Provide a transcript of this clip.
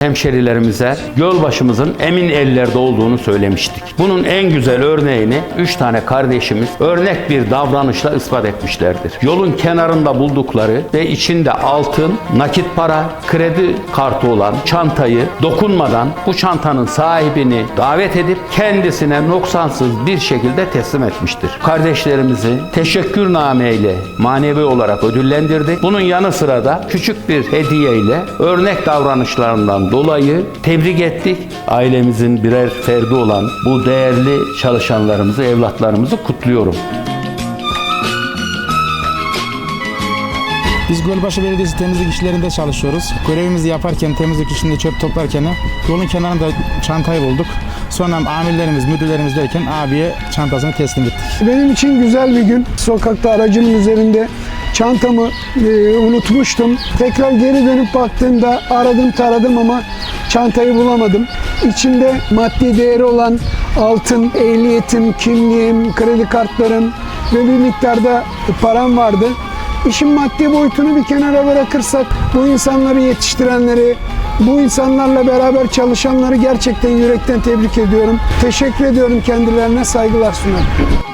hemşerilerimize Gölbaşımızın emin ellerde olduğunu söylemiştik. Bunun en güzel örneğini 3 tane kardeşimiz örnek bir davranışla ispat etmişlerdir. Yolun kenarında buldukları ve içinde altın, nakit para, kredi kartı olan çantayı dokunmadan bu çantanın sahibini davet edip kendisine noksansız bir şekilde teslim etmiştir. Kardeşlerimizi teşekkürname ile manevi olarak ödüllendirdik. Bunun yanı sıra da küçük bir hediye ile örnek davranışlarından dolayı tebrik ettik. Ailemizin birer ferdi olan bu değerli çalışanlarımızı, evlatlarımızı kutluyorum. Biz Gölbaşı Belediyesi temizlik işlerinde çalışıyoruz. Görevimizi yaparken, temizlik işinde çöp toplarken yolun kenarında çantayı bulduk. Sonra amirlerimiz, müdürlerimiz derken abiye çantasını teslim ettik. Benim için güzel bir gün. Sokakta aracımın üzerinde çantamı e, unutmuştum. Tekrar geri dönüp baktığımda aradım taradım ama çantayı bulamadım. İçinde maddi değeri olan altın, ehliyetim, kimliğim, kredi kartlarım ve bir miktarda param vardı. İşin maddi boyutunu bir kenara bırakırsak bu insanları yetiştirenleri, bu insanlarla beraber çalışanları gerçekten yürekten tebrik ediyorum. Teşekkür ediyorum kendilerine saygılar sunarım.